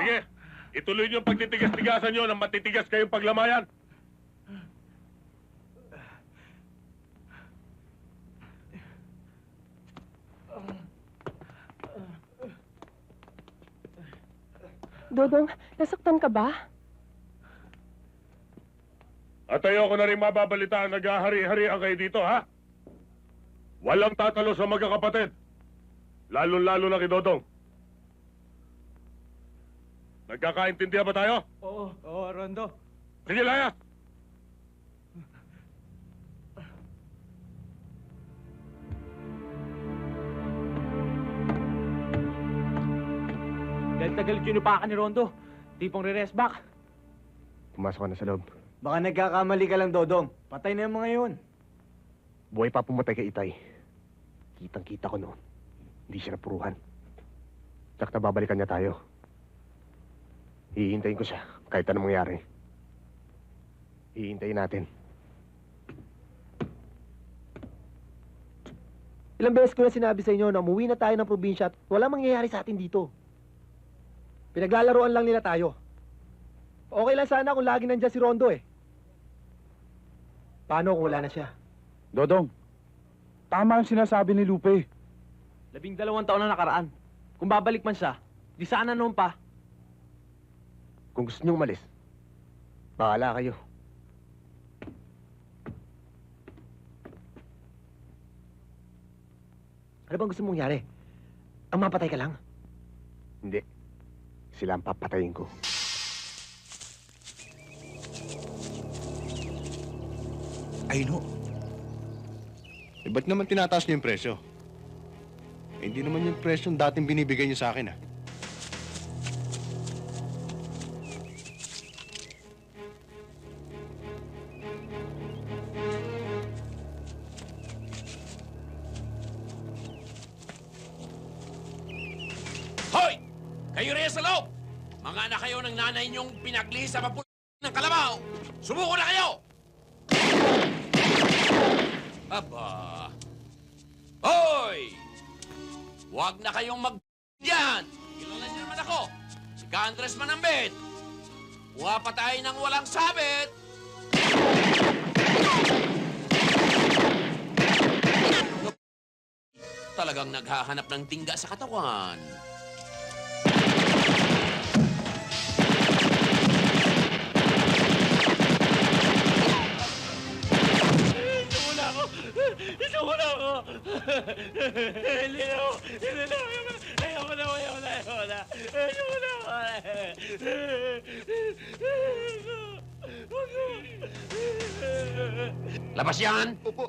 Sige, ituloy niyo ang pagtitigas-tigasan niyo nang matitigas kayong paglamayan. Dodong, nasaktan ka ba? At ayoko na rin mababalita ang naghahari-harian kayo dito, ha? Walang tatalo sa magkakapatid. Lalo-lalo na kay Dodong. Nagkakaintindihan ba tayo? Oo, oo, Rondo. Sige, Layas! Galit na galit yung inupakan ni Rondo. Tipong re-rest back. Pumasok ka na sa loob. Baka nagkakamali ka lang, Dodong. Patay na yung mga yun. Buhay pa pumatay kay Itay. Kitang-kita ko noon. Hindi siya napuruhan. Tsak na babalikan niya tayo. Hihintayin ko siya, kahit anong mangyari. Hihintayin natin. Ilang beses ko na sinabi sa inyo na umuwi na tayo ng probinsya at wala mangyayari sa atin dito. Pinaglalaroan lang nila tayo. Okay lang sana kung lagi nandiyan si Rondo eh. Paano kung wala na siya? Dodong, tama ang sinasabi ni Lupe. Labing dalawang taon na nakaraan. Kung babalik man siya, di sana noon pa. Kung gusto niyong umalis, bahala kayo. Ano bang gusto mong mangyari? Ang mapatay ka lang? Hindi. Sila ang papatayin ko. Ay, no. Eh, ba't naman tinataas niyo yung presyo? Eh, hindi naman yung presyo yung dating binibigay niyo sa akin, ah. Hoy! Kayo rin sa loob! Mga anak kayo ng nanay niyong pinagli sa mapul ng kalabaw! Sumuko na kayo! Aba! Hoy! Huwag na kayong mag... Yan! Kilala niyo naman ako! Si Andres Manambit! Kuha pa tayo ng walang sabit! Talagang naghahanap ng tingga sa katawan. Hindi na ako! Hindi na ako! Ayoko na! Ayoko na! Ayoko na! Isumuna ako! Labas yan! Opo.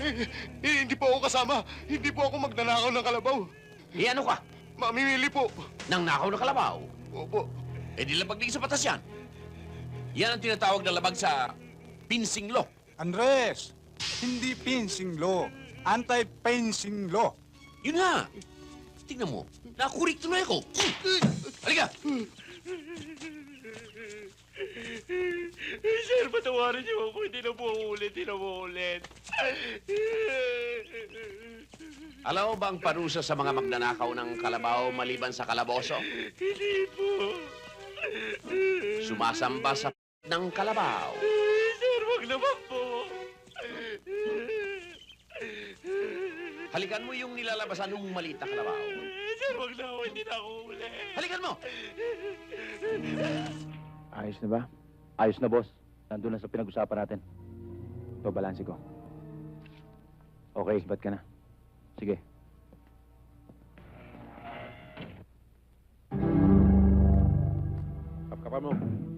Eh, hindi po ako kasama. Hindi po ako magnanakaw ng kalabaw. Eh ano ka? Mamimili po. Nang nakaw na kalabaw? Opo. Eh di labag din sa batas yan. Yan ang tinatawag na labag sa pinsing law. Andres, hindi fencing law. Anti-fencing law. Yun nga. Tingnan mo, nakurik tuloy ako. Halika! Sir, patawarin niyo ako. Hindi na po ulit. Hindi na po ulit. Alam mo ba ang parusa sa mga magnanakaw ng kalabaw maliban sa kalaboso? Hindi po. Sumasamba sa ng kalabaw. Sir, wag naman po. Halikan mo yung nilalabasan ng maliit na kalabaw. Sir, wag na ako. Hindi na ako ulit. Halikan mo! Ayos na ba? Ayos na, boss. Nandun na sa pinag-usapan natin. Ito, balansi ko. Okay, ba't ka na? Sige. Kapkapan mo.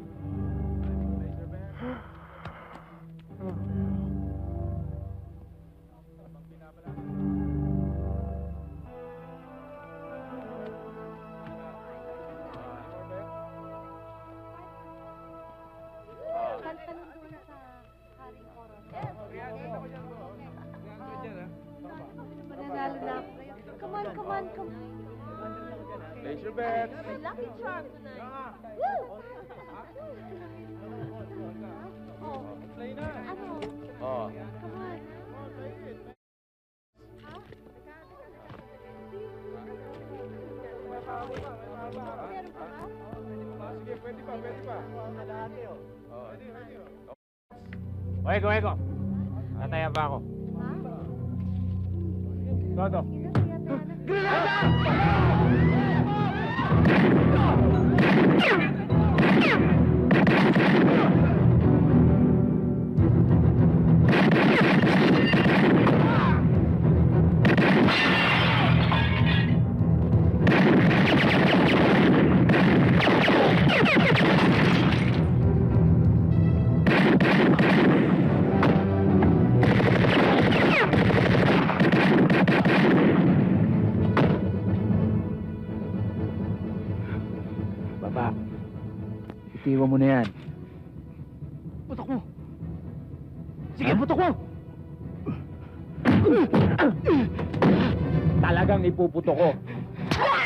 Place your bets. Lucky charm tonight. Woo! oh. Ano? Oh. Come on. Sige, pwede pa, pwede pa. Pwede, pwede. Okay, go, go. Nataya pa ako. Ha? Go, go. Itiwan mo na yan. Putok mo! Sige, ha? putok mo! Talagang ipuputok ko. Ah!